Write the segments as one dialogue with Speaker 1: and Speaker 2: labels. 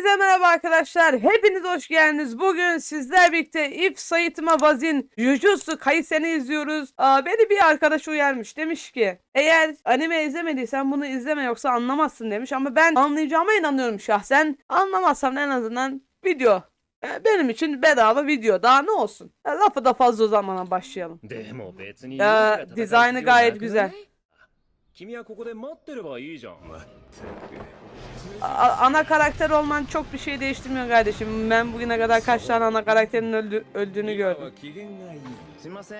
Speaker 1: Hepinize merhaba arkadaşlar. Hepiniz hoş geldiniz. Bugün sizler birlikte If Sayıtma Vazin Jujutsu Kaisen'i izliyoruz. Aa, beni bir arkadaş uyarmış. Demiş ki eğer anime izlemediysen bunu izleme yoksa anlamazsın demiş. Ama ben anlayacağıma inanıyorum şahsen. Anlamazsam en azından video. Ee, benim için bedava video. Daha ne olsun? Ee, lafı da fazla o başlayalım. Ee, dizaynı gayet güzel.
Speaker 2: 君はここで待ってればいいじゃん
Speaker 1: A- ana karakter olman çok bir şey değiştirmiyor kardeşim. Ben bugüne kadar kaç tane ana karakterin öldü- öldüğünü gördüm.
Speaker 2: すいません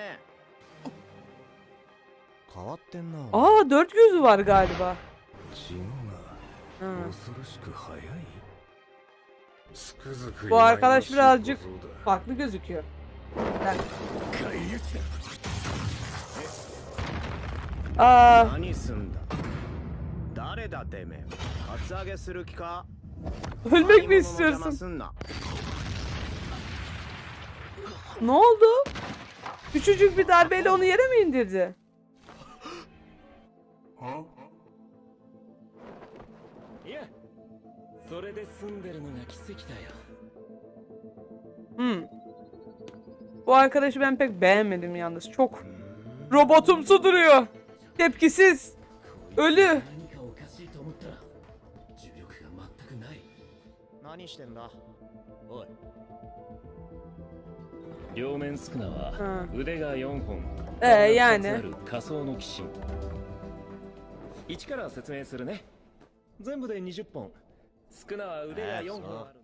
Speaker 3: 変わってんな
Speaker 1: Aa dört gözü var galiba.
Speaker 3: 血が
Speaker 1: Ha.
Speaker 3: 恐ろしく速いつくづく
Speaker 1: Bu arkadaş birazcık
Speaker 3: そうだ
Speaker 1: farklı gözüküyor. Ben...
Speaker 3: 返り討ちだ
Speaker 1: Aa,
Speaker 4: 何すんだ誰だてめえカツアゲする気か
Speaker 1: ölmek mi
Speaker 4: 買い物の邪魔
Speaker 1: istiyorsun?
Speaker 4: すんな
Speaker 1: Ne oldu? Küçücük bir darbeyle onu yere mi indirdi?
Speaker 2: いやそれで済んでるのが奇跡だよ
Speaker 1: Hmm. Bu arkadaşı ben pek beğenmedim yalnız. Çok robotumsu duruyor. Tepkisiz. Ölü.
Speaker 2: 何かおかしいと思ったら重力が全くない
Speaker 4: 何してんだ
Speaker 2: おい両面スクナは
Speaker 1: うん
Speaker 2: 腕が4本
Speaker 1: ええいやね
Speaker 2: 二つある仮想の鬼神一から説明するね全部で20本スクナは腕が4本ある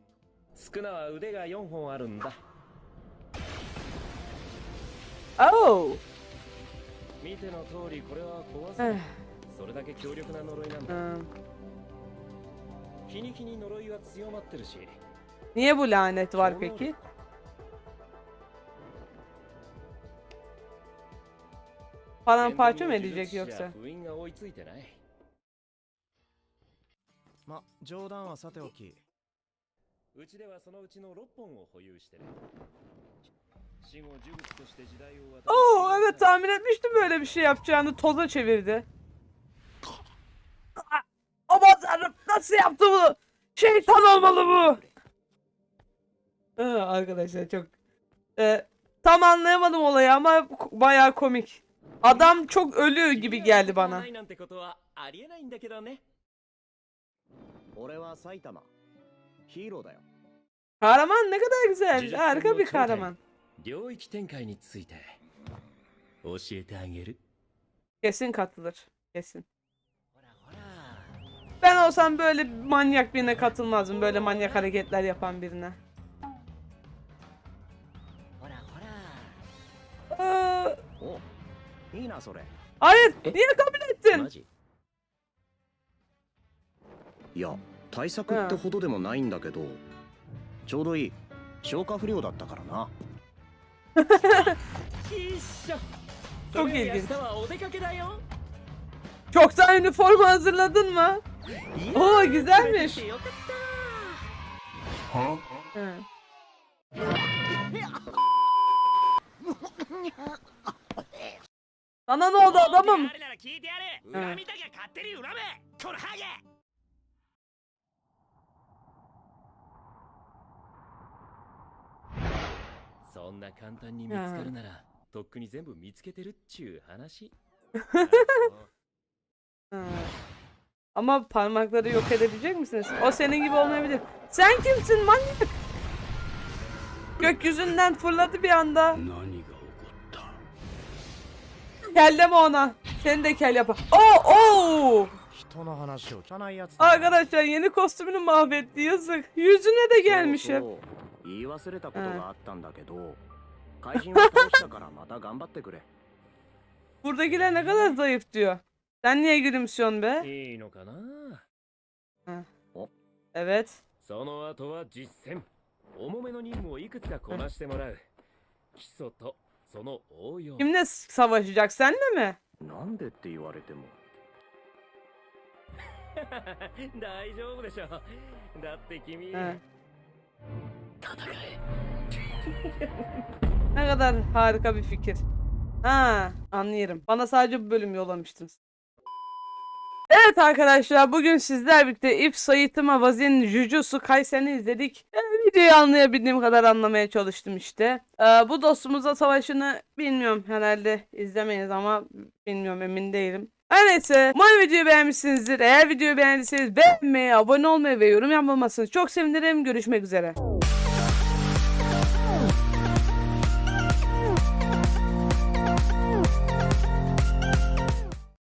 Speaker 2: スクナは腕が4本あるんだ
Speaker 1: Oh.
Speaker 2: 見ての通りこれは壊
Speaker 1: Eh,
Speaker 2: せそれだけ強力な呪いなんだ
Speaker 1: hmm.
Speaker 2: 日に日に呪いは強まってるし
Speaker 1: Niye bu lanet var peki? Paramparça mı edecek yoksa?
Speaker 2: 封印が追いついてない
Speaker 4: ま冗談はさておき
Speaker 2: うちではそのうちの6本を保有してる
Speaker 1: Oo evet tahmin etmiştim böyle bir şey yapacağını toza çevirdi. Aa, Aman tanrım nasıl yaptı bunu? Şeytan olmalı bu. Aa, arkadaşlar çok Ee, tam anlayamadım olayı ama k- bayağı komik. Adam çok ölü gibi geldi bana.
Speaker 2: ないなんてことはありえないんだけどね
Speaker 4: 俺は埼玉ヒーローだよ
Speaker 1: Kahraman ne kadar güzel.
Speaker 2: Cüce
Speaker 1: Harika
Speaker 2: Sen'in
Speaker 1: bir
Speaker 2: o
Speaker 1: kahraman.
Speaker 2: 領域展開について教えてあげる
Speaker 1: Kesin katılır. Kesin.
Speaker 2: ほらほら
Speaker 1: Ben olsam böyle manyak birine katılmazdım. Böyle manyak hareketler yapan birine.
Speaker 2: ほらほら
Speaker 1: Aa,
Speaker 4: おいいなそれ
Speaker 1: hayır. Niye kabul ettin?
Speaker 4: いや対策ってほどでもないんだけど、ちょうどいい消化不良だったからな
Speaker 1: Çok ilginç. Çoktan üniforma hazırladın mı? Oo güzelmiş. Sana ne oldu adamım?
Speaker 2: Hı. そんな簡単に見つかるならとっくに全部見つけてるっちゅう話
Speaker 1: Hı. Ama parmakları yok edebilecek misiniz? O senin gibi olmayabilir. Sen kimsin manyak? Gökyüzünden fırladı bir anda.
Speaker 3: 何が起こった
Speaker 4: Arkadaşlar
Speaker 1: Kelleme ona. Seni de kel yap. Oo, oo.
Speaker 4: 人の話を聞かないやつだな
Speaker 1: Arkadaşlar yeni kostümünü mahvetti yazık. Yüzüne de gelmiş hep.
Speaker 4: 言い忘れたことがあったんだけど、怪人を倒したからまた頑張ってくれ
Speaker 1: Buradakiler ne kadar zayıf diyor. Sen niye gülümsüyorsun be?
Speaker 2: いいのかな
Speaker 1: ？Evet.
Speaker 2: その後は実践重めの任務をいくつかこなしてもらう基礎とその応用
Speaker 1: Kimle savaşacak? Senle mi?
Speaker 4: なんでって言われても
Speaker 2: 大丈夫でしょだって君
Speaker 1: Ne kadar harika bir fikir. Ha, anlıyorum. Bana sadece bu bölüm yollamıştınız. Evet arkadaşlar bugün sizler birlikte If Saitama Vazin Jujutsu Kaisen'i izledik. Ee, videoyu anlayabildiğim kadar anlamaya çalıştım işte. Ee, bu dostumuzla savaşını bilmiyorum herhalde izlemeyiz ama bilmiyorum emin değilim. Her neyse umarım videoyu beğenmişsinizdir. Eğer videoyu beğendiyseniz beğenmeyi, abone olmayı ve yorum yapmamasını çok sevinirim. Görüşmek üzere.